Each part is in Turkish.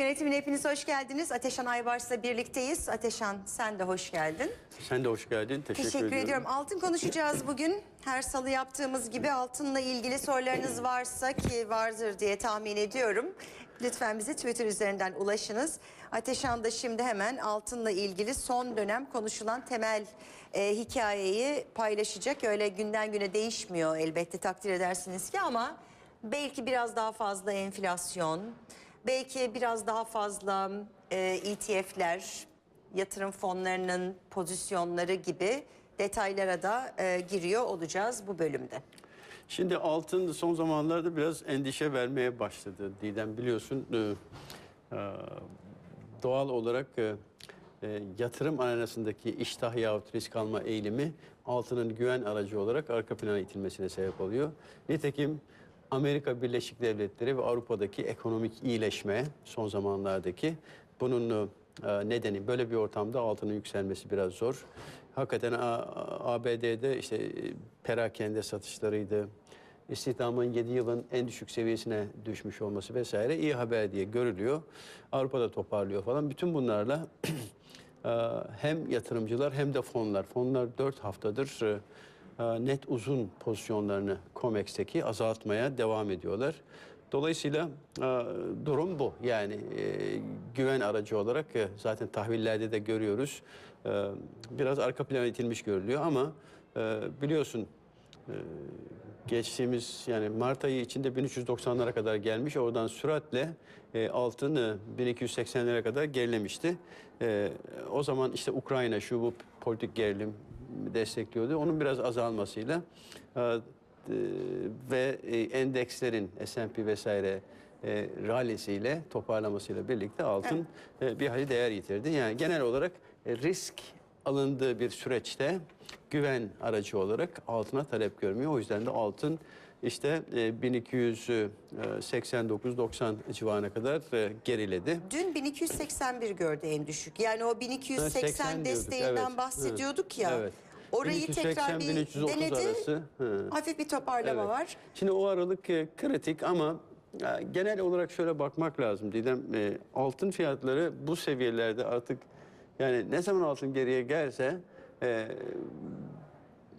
Yönetimine hepiniz hoş geldiniz. Ateşan Aybars'la birlikteyiz. Ateşan sen de hoş geldin. Sen de hoş geldin. Teşekkür, Teşekkür, ediyorum. ediyorum. Altın konuşacağız bugün. Her salı yaptığımız gibi altınla ilgili sorularınız varsa ki vardır diye tahmin ediyorum. Lütfen bize Twitter üzerinden ulaşınız. Ateşan da şimdi hemen altınla ilgili son dönem konuşulan temel e, hikayeyi paylaşacak. Öyle günden güne değişmiyor elbette takdir edersiniz ki ama belki biraz daha fazla enflasyon, belki biraz daha fazla e, ETF'ler, yatırım fonlarının pozisyonları gibi detaylara da e, giriyor olacağız bu bölümde. Şimdi altın son zamanlarda biraz endişe vermeye başladı. Didem biliyorsun e, e, doğal olarak e, e, yatırım arenasındaki iştah yahut risk alma eğilimi altının güven aracı olarak arka plana itilmesine sebep oluyor. Nitekim Amerika Birleşik Devletleri ve Avrupa'daki ekonomik iyileşme son zamanlardaki bunun e, nedeni böyle bir ortamda altının yükselmesi biraz zor. Hakikaten ABD'de işte e, perakende satışlarıydı, istihdamın 7 yılın en düşük seviyesine düşmüş olması vesaire iyi haber diye görülüyor. Avrupa'da toparlıyor falan. Bütün bunlarla e, hem yatırımcılar hem de fonlar. Fonlar 4 haftadır net uzun pozisyonlarını COMEX'teki azaltmaya devam ediyorlar. Dolayısıyla e, durum bu. Yani e, güven aracı olarak e, zaten tahvillerde de görüyoruz. E, biraz arka plana itilmiş görülüyor ama e, biliyorsun e, geçtiğimiz yani Mart ayı içinde 1390'lara kadar gelmiş. Oradan süratle e, altın e, 1280'lere kadar gerilemişti. E, o zaman işte Ukrayna şu bu politik gerilim destekliyordu. Onun biraz azalmasıyla e, e, ve e, endekslerin S&P vesaire e, rallisiyle toparlamasıyla birlikte altın e, bir hayli değer yitirdi. Yani genel olarak e, risk alındığı bir süreçte güven aracı olarak altına talep görmüyor. O yüzden de altın işte e, 1289-90 civarına kadar e, geriledi. Dün 1281 gördü en düşük. Yani o 1280 80 diyorduk, desteğinden evet. bahsediyorduk ya. Evet. Orayı tekrar bir 1280-1330 denedi. arası. Hı. Hafif bir toparlama Evet. var. Şimdi o aralık e, kritik ama e, genel olarak şöyle bakmak lazım Didem. E, altın fiyatları bu seviyelerde artık yani ne zaman altın geriye gelse e,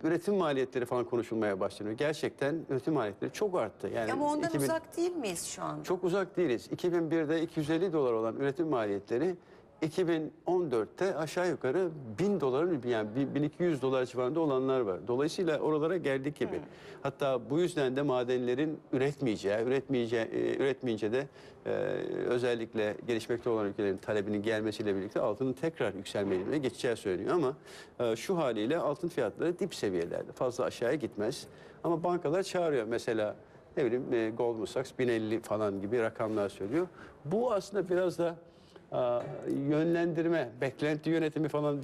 üretim maliyetleri falan konuşulmaya başlanıyor. Gerçekten üretim maliyetleri çok arttı. Yani Ama ondan 2000 uzak değil miyiz şu an? Çok uzak değiliz. 2001'de 250 dolar olan üretim maliyetleri 2014'te aşağı yukarı 1000 doların yani 1200 dolar civarında olanlar var. Dolayısıyla oralara geldik gibi. Hatta bu yüzden de madenlerin üretmeyeceği, üretmeyeceği, e, üretmeyince de e, özellikle gelişmekte olan ülkelerin talebinin gelmesiyle birlikte altının tekrar yükselme eğilimine geçeceği söyleniyor ama e, şu haliyle altın fiyatları dip seviyelerde. Fazla aşağıya gitmez. Ama bankalar çağırıyor mesela ne bileyim e, Goldman Sachs 1050 falan gibi rakamlar söylüyor. Bu aslında biraz da yönlendirme, beklenti yönetimi falan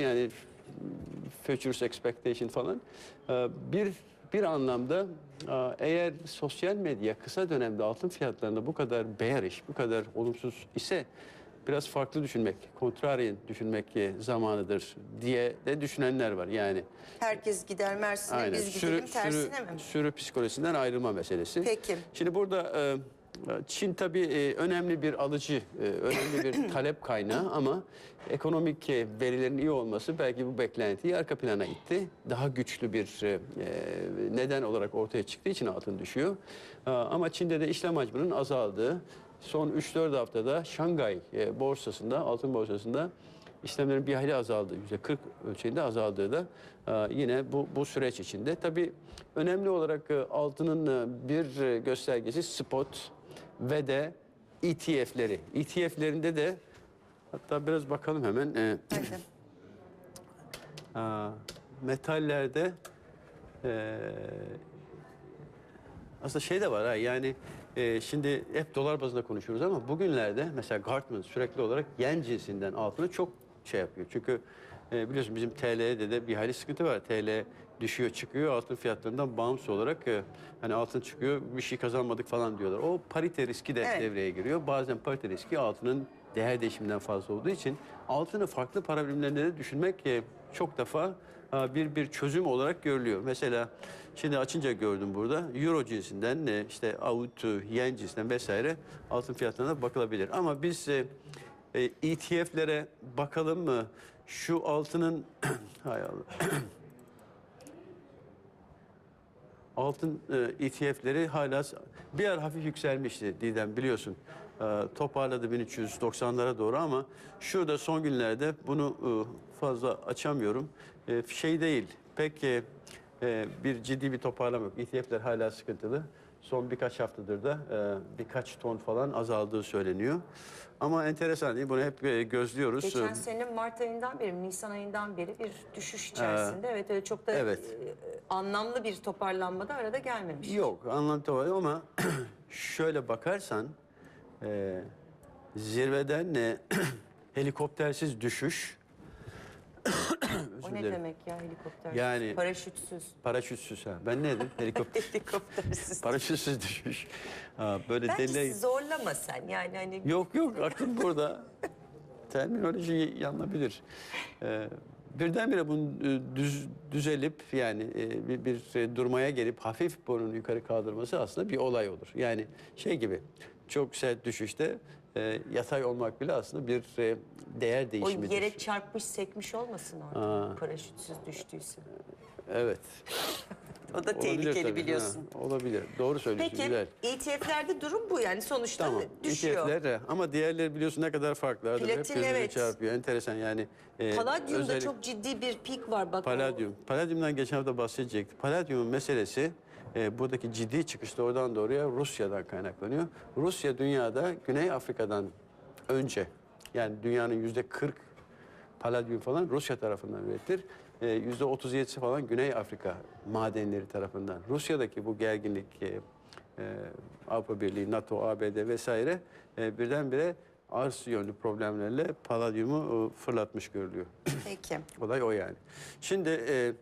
yani futures expectation falan bir bir anlamda eğer sosyal medya kısa dönemde altın fiyatlarında bu kadar bearish, bu kadar olumsuz ise biraz farklı düşünmek, contrarian düşünmek zamanıdır diye de düşünenler var. Yani Herkes gider Mersin'e biz Sürü, gidelim tersine sürü, mi? sürü psikolojisinden ayrılma meselesi. Peki. Şimdi burada e, Çin tabii e, önemli bir alıcı, e, önemli bir talep kaynağı ama ekonomik e, verilerin iyi olması belki bu beklentiyi arka plana itti. Daha güçlü bir neden olarak ortaya çıktığı için altın düşüyor. Ama Çin'de de işlem hacminin azaldığı son 3-4 haftada Şangay borsasında, altın borsasında işlemlerin bir hayli azaldığı, yüzde 40 ölçeğinde azaldığı da yine bu, bu süreç içinde. Tabii önemli olarak altının bir göstergesi spot ve de ETF'leri. ETF'lerinde de hatta biraz bakalım hemen. e. Aa, metallerde e, aslında şey de var ha yani e, şimdi hep dolar bazında konuşuyoruz ama bugünlerde mesela Gartman sürekli olarak yen cinsinden altını çok şey yapıyor. Çünkü e, biliyorsun bizim TL'de de bir hayli sıkıntı var. TL düşüyor çıkıyor altın fiyatlarından bağımsız olarak e, hani altın çıkıyor bir şey kazanmadık falan diyorlar. O parite riski de Evet. devreye giriyor. Bazen parite riski altının değer değişiminden fazla olduğu için altını farklı para birimlerinde de düşünmek e, çok defa e, bir bir çözüm olarak görülüyor. Mesela şimdi açınca gördüm burada euro cinsinden e, işte AUD, yen cinsinden vesaire altın fiyatlarına bakılabilir. Ama biz e, e, ETF'lere bakalım mı? Şu altının hay Allah. altın e, ETF'leri hala bir ara hafif yükselmişti Didem biliyorsun. E, toparladı 1390'lara doğru ama şurada son günlerde bunu e, fazla açamıyorum. E, şey değil pek e, e, bir ciddi bir toparlama yok. ETF'ler hala sıkıntılı. Son birkaç haftadır da e, birkaç ton falan azaldığı söyleniyor. Ama enteresan değil? Bunu hep e, gözlüyoruz. Geçen sene Mart ayından beri, Nisan ayından beri bir düşüş içerisinde. evet öyle çok da evet. e, anlamlı bir toparlanma da arada gelmemiş. Yok anlamda var ama şöyle bakarsan e, zirveden e, helikoptersiz düşüş o özür ne dilerim. demek ya helikopter? Yani- Paraşütsüz. paraşütsüz ha. Ben ne dedim? Helikopter. Helikoptersiz. paraşütsüz düşüş. Ha, böyle Bence deli. zorlama sen yani hani Yok yok aklım burada. Terminoloji yanılabilir. Ee, birdenbire bunun e, düz, düzelip yani e, bir, bir e, durmaya gelip hafif burnunu yukarı kaldırması aslında bir olay olur. Yani şey gibi çok sert düşüşte e, yatay olmak bile aslında bir e, değer o değişimidir. yere çarpmış sekmiş olmasın orada Aa. paraşütsüz düştüyse. Evet. O da Olabilir tehlikeli tabii. biliyorsun. Ha, olabilir. Doğru söylüyorsun. Peki Güzel. ETF'lerde durum bu yani sonuçta Tamam. düşüyor. ETF'ler ama diğerleri biliyorsun ne kadar farklı. Hep Platin, gözüne evet. çarpıyor. Enteresan yani. e, Palladium'da özellik- çok ciddi bir pik var bak. o- Palladium. Palladium'dan geçen hafta bahsedecektik. Palladium'un meselesi e, buradaki ciddi çıkışta oradan doğruya Rusya'dan kaynaklanıyor. Rusya dünyada Güney Afrika'dan önce yani dünyanın yüzde 40 palladium falan Rusya tarafından üretilir. E, Yüzde 37'si falan Güney Afrika madenleri tarafından. Rusya'daki bu gerginlik e, e, Avrupa Birliği, NATO, ABD vesaire e, birdenbire arz yönlü problemlerle palladiumu e, fırlatmış görülüyor. Peki. Olay o yani. Şimdi e,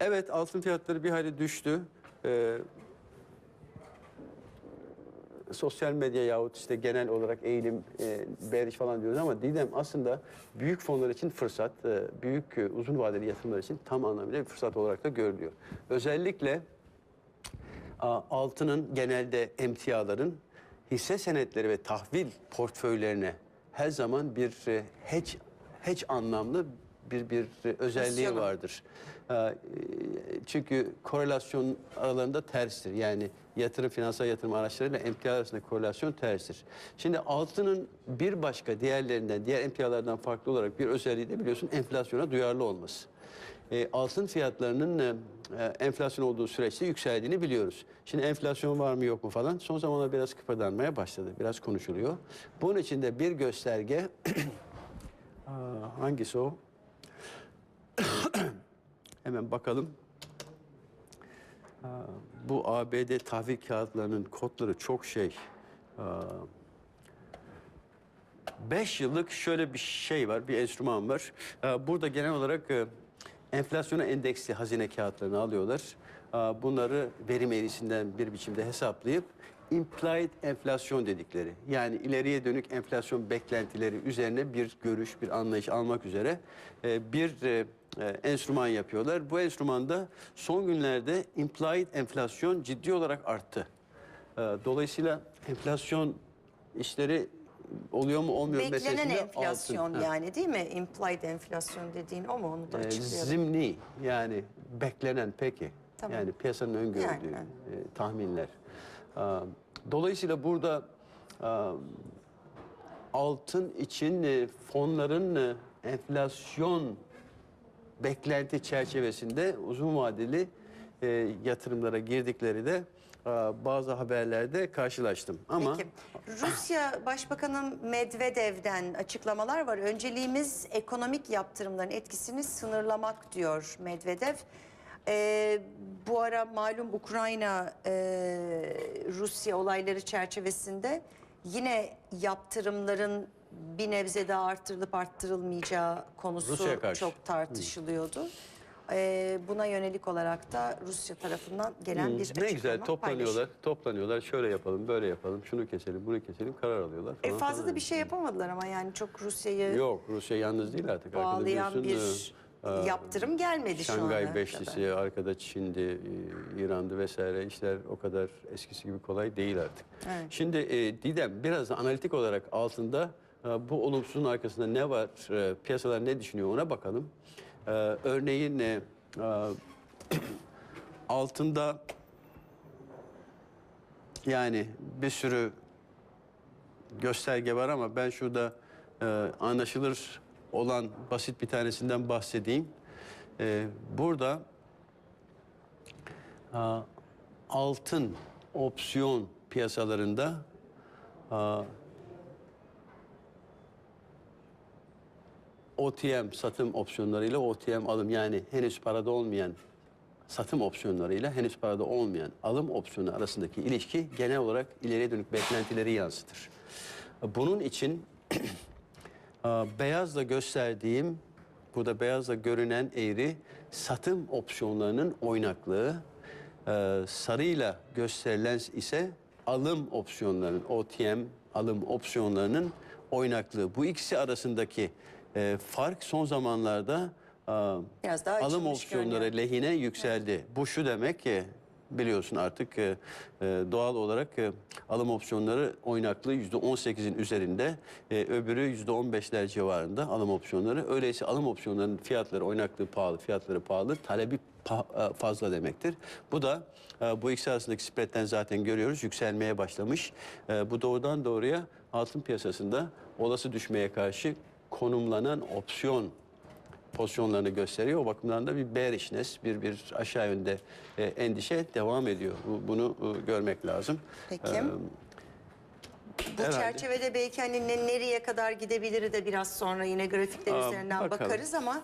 evet altın fiyatları bir hayli düştü. E, sosyal medya yahut işte genel olarak eğilim, e, bearish falan diyoruz ama Didem aslında büyük fonlar için fırsat, e, büyük e, uzun vadeli yatırımlar için tam anlamıyla bir fırsat olarak da görülüyor. Özellikle a, altının genelde emtiaların hisse senetleri ve tahvil portföylerine her zaman bir e, hedge, hedge anlamlı bir bir e, özelliği Pozisyonu. vardır. E, e, Çünkü korelasyon aralarında terstir. Yani yatırım, finansal yatırım araçlarıyla emtia arasında korelasyon terstir. Şimdi altının bir başka diğerlerinden, diğer emtialardan farklı olarak bir özelliği de biliyorsun enflasyona duyarlı olması e, altın fiyatlarının e, e, enflasyon olduğu süreçte yükseldiğini biliyoruz. Şimdi enflasyon var mı yok mu falan son zamanlarda biraz kıpırdanmaya başladı. Biraz konuşuluyor. Bunun için de bir gösterge hangisi o? Hemen bakalım. Bu ABD tahvil kağıtlarının kodları çok şey. Aa, 5 yıllık şöyle bir şey var, bir enstrüman var. Burada genel olarak e, enflasyona endeksli hazine kağıtlarını alıyorlar. Bunları verim eğrisinden bir biçimde hesaplayıp implied enflasyon dedikleri yani ileriye dönük enflasyon beklentileri üzerine bir görüş, bir anlayış almak üzere e, bir e, e, enstrüman yapıyorlar. Bu enstrümanda son günlerde implied enflasyon ciddi olarak arttı. Ee, Dolayısıyla enflasyon işleri oluyor mu olmuyor mu Beklenen meselesinde enflasyon altın. Yani değil mi? Implied enflasyon dediğin o mu? Onu da Ee, açıklayalım. zimni yani beklenen peki. Tamam. Yani piyasanın öngördüğü Yani, e, tahminler. Dolayısıyla burada altın için e, fonların e, enflasyon beklenti çerçevesinde uzun vadeli e, yatırımlara girdikleri de aa, bazı haberlerde karşılaştım. Ama Peki. Rusya Başbakanı Medvedev'den açıklamalar var. Önceliğimiz ekonomik yaptırımların etkisini sınırlamak diyor Medvedev. Ee, bu ara malum Ukrayna e, Rusya olayları çerçevesinde yine yaptırımların bir nebze daha arttırılıp arttırılmayacağı konusu Rusya'ya karşı. çok tartışılıyordu. Ee, buna yönelik olarak da Rusya tarafından gelen bir açıklama Hmm, ne güzel toplanıyorlar, paylaşım. toplanıyorlar. Şöyle yapalım, böyle yapalım, şunu keselim, bunu keselim, karar alıyorlar. E, falan fazla da bir şey yapamadılar ama yani çok Rusya'yı Yok, Rusya yalnız değil artık. Arkada bağlayan bir biliyorsun, e, yaptırım gelmedi şu ana Şangay kadar. Beşlisi, arkada Çin'di, e, İran'dı vesaire işler o kadar eskisi gibi kolay değil artık. Evet. Şimdi e, Didem biraz da analitik olarak altında e, bu olumsuzun arkasında ne var, e, piyasalar ne düşünüyor ona bakalım. E, örneğin e, e, altında yani bir sürü gösterge var ama ben şurada e, anlaşılır olan basit bir tanesinden bahsedeyim. E, burada altın opsiyon piyasalarında OTM satım opsiyonlarıyla OTM alım yani henüz parada olmayan satım opsiyonlarıyla henüz parada olmayan alım opsiyonu arasındaki ilişki genel olarak ileriye dönük beklentileri yansıtır. Bunun için beyazla gösterdiğim, burada beyazla görünen eğri satım opsiyonlarının oynaklığı, e, sarıyla gösterilen ise alım opsiyonlarının, OTM alım opsiyonlarının oynaklığı. Bu ikisi arasındaki e, fark son zamanlarda e, Biraz daha alım açılmış opsiyonları görünüyor. lehine yükseldi. Bu şu demek ki biliyorsun artık e, e, doğal olarak e, alım opsiyonları oynaklığı %18'in üzerinde, e, öbürü %15'ler civarında alım opsiyonları. Öyleyse alım opsiyonlarının fiyatları oynaklığı pahalı, fiyatları pahalı, talebi pa- e, fazla demektir. Bu da e, bu ikisi arasındaki spreadten zaten görüyoruz yükselmeye başlamış. E, bu doğrudan doğruya altın piyasasında olası düşmeye karşı konumlanan opsiyon pozisyonlarını gösteriyor. O bakımdan da bir bearishness, bir bir aşağı yönde e, endişe devam ediyor. Bu- Bunu e, görmek lazım. Peki. Ee, Bu herhalde. çerçevede belki hani ne- nereye kadar gidebilir de biraz sonra yine grafikler Aa, üzerinden bakalım. bakarız ama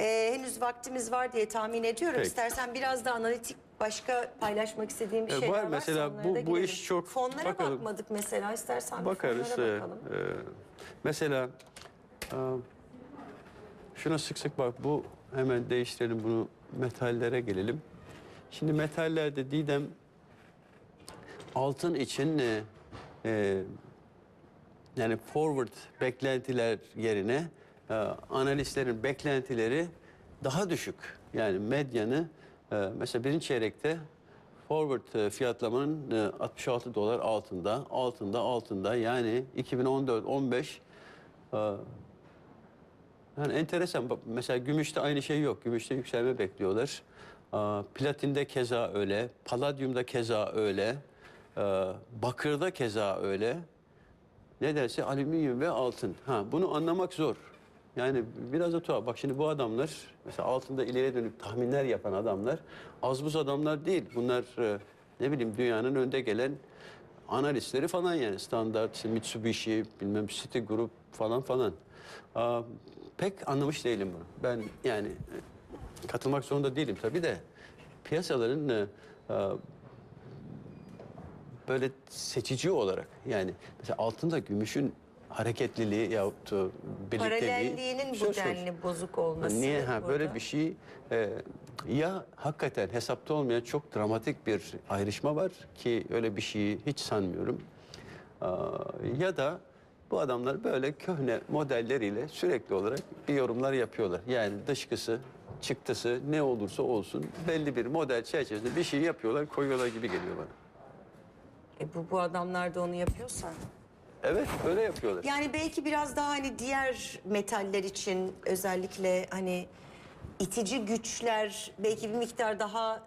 e, henüz vaktimiz var diye tahmin ediyorum. Peki. İstersen biraz da analitik başka paylaşmak istediğim bir E, şeyler var. varsa Mesela bu- da bu girelim. iş çok- Fonlara bakalım. bakmadık mesela istersen bir Bakarız. fonlara e, bakalım. e, mesela şuna sık sık bak bu hemen değiştirelim bunu metallere gelelim. Şimdi metallerde Didem altın için e, e, yani forward beklentiler yerine e, analistlerin beklentileri daha düşük. Yani medyanı e, mesela birinci çeyrekte forward e, fiyatlamanın e, 66 dolar altında, altında, altında yani 2014-15 e, yani enteresan. Mesela gümüşte aynı şey yok. Gümüşte yükselme bekliyorlar. Platinde keza öyle. Paladyumda keza öyle. Bakırda keza öyle. Ne derse alüminyum ve altın. Ha, bunu anlamak zor. Yani biraz da tuhaf. Bak şimdi bu adamlar mesela altında ileriye dönük tahminler yapan adamlar az buz adamlar değil. Bunlar e, ne bileyim dünyanın önde gelen analistleri falan yani standart Mitsubishi bilmem Citigroup falan falan. Pek anlamış değilim bunu. Ben yani e, katılmak zorunda değilim tabii de piyasaların e, e, böyle seçici olarak yani mesela altında gümüşün hareketliliği yahut da birlikteliği Paralelliğinin söz bu konusu. denli bozuk olması. Niye ha böyle bir şey e, ya hakikaten hesapta olmayan çok dramatik bir ayrışma var ki öyle bir şeyi hiç sanmıyorum. Aa, ya da bu adamlar böyle köhne modelleriyle sürekli olarak bir yorumlar yapıyorlar. Yani dışkısı, çıktısı ne olursa olsun belli bir model çerçevesinde bir şey yapıyorlar, koyuyorlar gibi geliyor bana. E, bu, bu adamlar da onu yapıyorsa. Evet, öyle yapıyorlar. Yani belki biraz daha hani diğer metaller için özellikle hani itici güçler belki bir miktar daha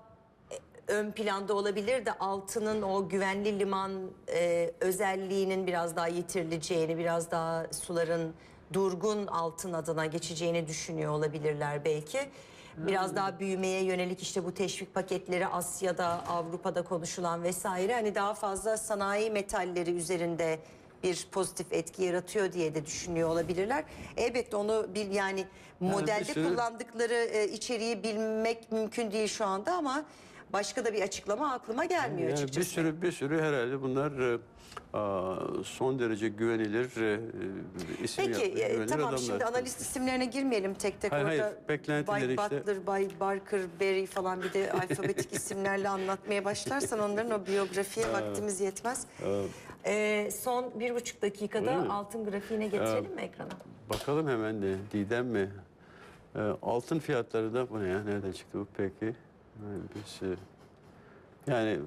ön planda olabilir de altının o güvenli liman e, özelliğinin biraz daha yitirileceğini, biraz daha suların durgun altın adına geçeceğini düşünüyor olabilirler belki. Biraz daha büyümeye yönelik işte bu teşvik paketleri Asya'da, Avrupa'da konuşulan vesaire hani daha fazla sanayi metalleri üzerinde bir pozitif etki yaratıyor diye de düşünüyor olabilirler. Elbette onu bil yani modelde bir sürü- kullandıkları e, içeriği bilmek mümkün değil şu anda ama başka da bir açıklama aklıma gelmiyor Yani açıkçası. bir sürü bir sürü herhalde bunlar e, son derece güvenilir e, e, isim Peki yapmış, e, tamam adamlar. şimdi analist isimlerine girmeyelim tek tek. Hayır, Orada hayır, beklentileri Bay işte- Butler, Bay Barker, Berry falan bir de alfabetik isimlerle anlatmaya başlarsan onların o biyografiye vaktimiz yetmez. Ee, son bir buçuk dakikada Öyle mi? altın grafiğine getirelim mi ekrana? Bakalım hemen de Didem mi? E, altın fiyatları da bu ne ya? Nereden çıktı bu peki? Yani biz e, yani e,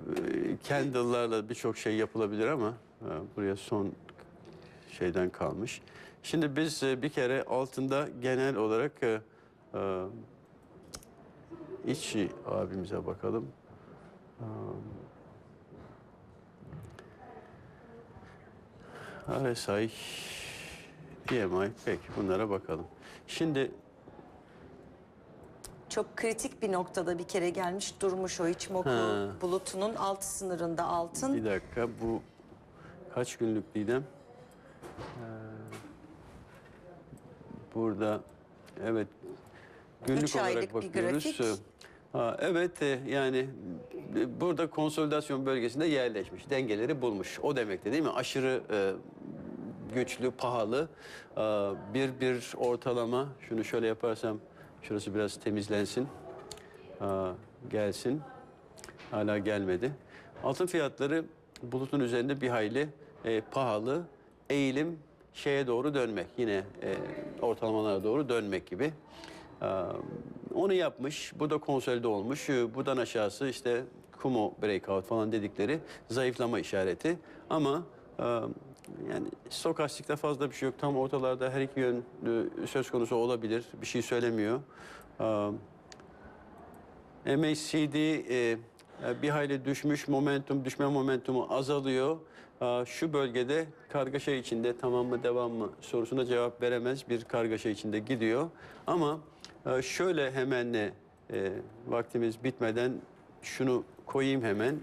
candle'larla birçok şey yapılabilir ama e, buraya son şeyden kalmış. Şimdi biz e, bir kere altında genel olarak e, e, iç abimize bakalım. RSI, PMI, peki bunlara bakalım. Şimdi Çok kritik bir noktada bir kere gelmiş durmuş o Ichimoku Ha. bulutunun alt sınırında altın. bir dakika bu kaç günlük Didem? Ee, burada evet günlük Üç aylık olarak bir bakıyoruz. grafik. Ha, evet e, yani e, burada konsolidasyon bölgesinde yerleşmiş, dengeleri bulmuş. O demekti değil mi? Aşırı e, güçlü, pahalı e, bir bir ortalama. Şunu şöyle yaparsam şurası biraz temizlensin. Aa, gelsin. Hala gelmedi. Altın fiyatları bulutun üzerinde bir hayli e, pahalı. Eğilim şeye doğru dönmek. Yine e, ortalamalara doğru dönmek gibi. Aa, onu yapmış. Bu da konsolide olmuş. Buradan aşağısı işte Kumo breakout falan dedikleri zayıflama işareti. Ama e, yani stokastikte fazla bir şey yok. Tam ortalarda her iki yön söz konusu olabilir. Bir şey söylemiyor. Aa, MACD e, bir hayli düşmüş, momentum, düşme momentumu azalıyor. Aa, Şu bölgede kargaşa içinde tamam mı devam mı sorusuna cevap veremez bir kargaşa içinde gidiyor. Ama e, şöyle hemen e, vaktimiz bitmeden şunu koyayım hemen.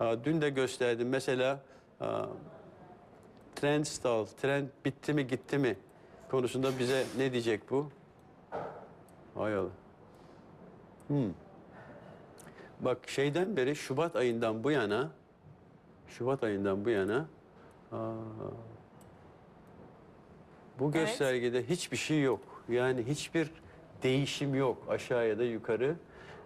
Dün de gösterdim mesela trend stall, trend bitti mi gitti mi konusunda bize ne diyecek bu? Hay Allah. Bak şeyden beri Şubat ayından bu yana Şubat ayından bu yana aa, bu göstergede hiçbir şey yok. Yani hiçbir değişim yok aşağı ya da yukarı.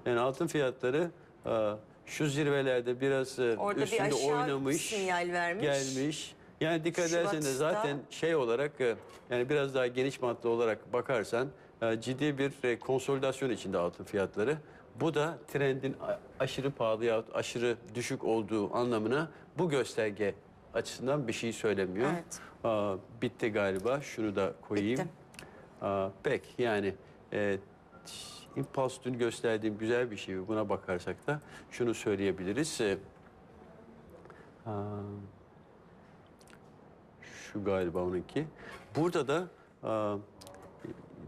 Yani altın fiyatları aa, şu zirvelerde biraz Orada bir üstünde aşağı oynamış, sinyal vermiş. gelmiş. Yani dikkat edersen de Şubat'ta- zaten şey olarak e, yani biraz daha geniş matlı olarak bakarsan e, ciddi bir e, konsolidasyon içinde altın fiyatları. Bu da trendin aşırı pahalı yahut aşırı düşük olduğu anlamına bu gösterge açısından bir şey söylemiyor. Evet. Aa, bitti galiba. Şunu da koyayım. Bitti. Aa, pek yani e, impuls dün gösterdiğim güzel bir şey. Buna bakarsak da şunu söyleyebiliriz. E, aa, şu galiba onunki. Burada da aa,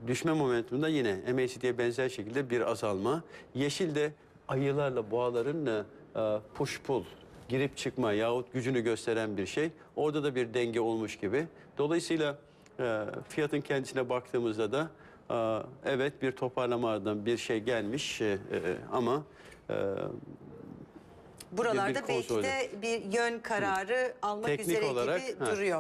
düşme momentumunda yine MACD'ye benzer şekilde bir azalma. Yeşil de ayılarla boğaların e, push pull girip çıkma yahut gücünü gösteren bir şey. Orada da bir denge olmuş gibi. Dolayısıyla e, fiyatın kendisine baktığımızda da evet bir toparlamadan bir şey gelmiş e, e, ama e, Buralarda bir belki konsolide. de bir yön kararı almak Teknik üzere olarak, gibi ha. duruyor.